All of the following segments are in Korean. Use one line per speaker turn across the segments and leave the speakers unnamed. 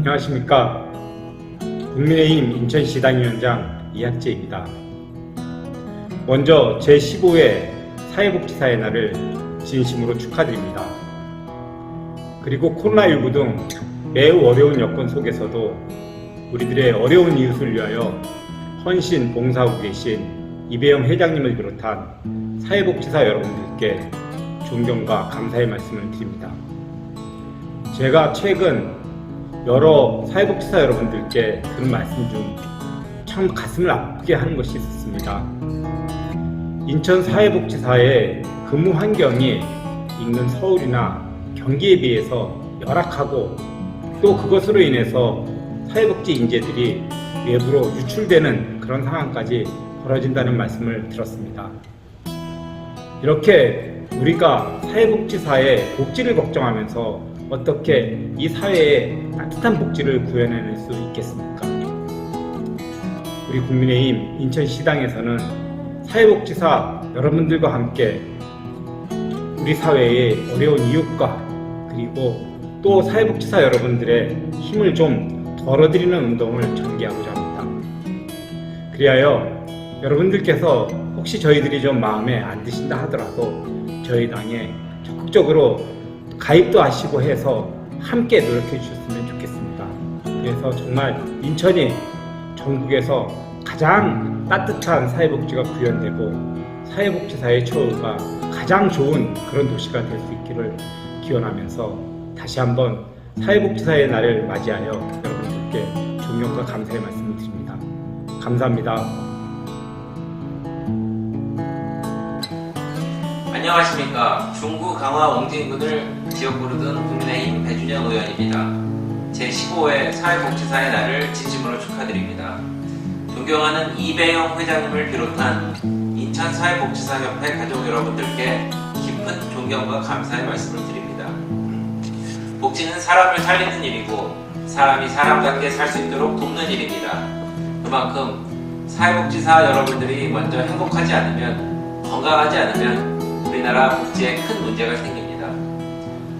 안녕하십니까. 국민의힘 인천시 당위원장 이학재입니다. 먼저 제15회 사회복지사의 날을 진심으로 축하드립니다. 그리고 코로나19 등 매우 어려운 여건 속에서도 우리들의 어려운 이웃을 위하여 헌신 봉사하고 계신 이배영 회장님을 비롯한 사회복지사 여러분들께 존경과 감사의 말씀을 드립니다. 제가 최근 여러 사회복지사 여러분들께 들은 말씀 중 참 가슴을 아프게 하는 것이 있었습니다. 인천 사회복지사의 근무 환경이 인근 서울이나 경기에 비해서 열악하고 또 그것으로 인해서 사회복지 인재들이 외부로 유출되는 그런 상황까지 벌어진다는 말씀을 들었습니다. 이렇게 우리가 사회복지사의 복지를 걱정하면서 어떻게 이 사회에 따뜻한 복지를 구현해낼 수 있겠습니까? 우리 국민의힘 인천시당에서는 사회복지사 여러분들과 함께 우리 사회의 어려운 이웃과 그리고 또 사회복지사 여러분들의 힘을 좀 덜어드리는 운동을 전개하고자 합니다. 그리하여 여러분들께서 혹시 저희들이 좀 마음에 안 드신다 하더라도 저희 당에 적극적으로 가입도 하시고 해서 함께 노력해 주셨으면 좋겠습니다. 그래서 정말 인천이 전국에서 가장 따뜻한 사회복지가 구현되고 사회복지사의 처우가 가장 좋은 그런 도시가 될 수 있기를 기원하면서 다시 한번 사회복지사의 날을 맞이하여 여러분들께 존경과 감사의 말씀을 드립니다. 감사합니다.
안녕하십니까. 중구 강화 옹진군을 지역구로 둔 국민의힘 배준영 의원입니다. 제15회 사회복지사의 날을 진심으로 축하드립니다. 존경하는 이배영 회장님을 비롯한 인천 사회복지사협회 가족 여러분들께 깊은 존경과 감사의 말씀을 드립니다. 복지는 사람을 살리는 일이고 사람이 사람답게 살 수 있도록 돕는 일입니다. 그만큼 사회복지사 여러분들이 먼저 행복하지 않으면 건강하지 않으면 우리나라 복지에 큰 문제가 생깁니다.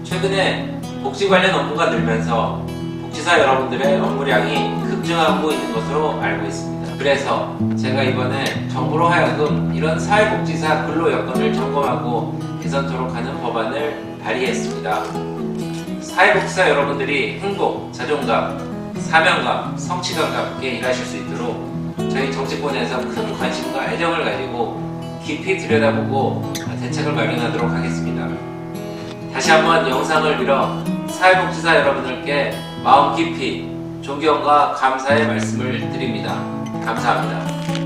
최근에 복지 관련 업무가 늘면서 복지사 여러분들의 업무량이 급증하고 있는 것으로 알고 있습니다. 그래서 제가 이번에 정부로 하여금 이런 사회복지사 근로 여건을 점검하고 개선토록 하는 법안을 발의했습니다. 사회복지사 여러분들이 행복, 자존감, 사명감, 성취감과 함께 일하실 수 있도록 저희 정치권에서 큰 관심과 애정을 깊이 들여다보고 대책을 마련하도록 하겠습니다. 다시 한번 영상을 빌어 사회복지사 여러분들께 마음 깊이 존경과 감사의 말씀을 드립니다. 감사합니다.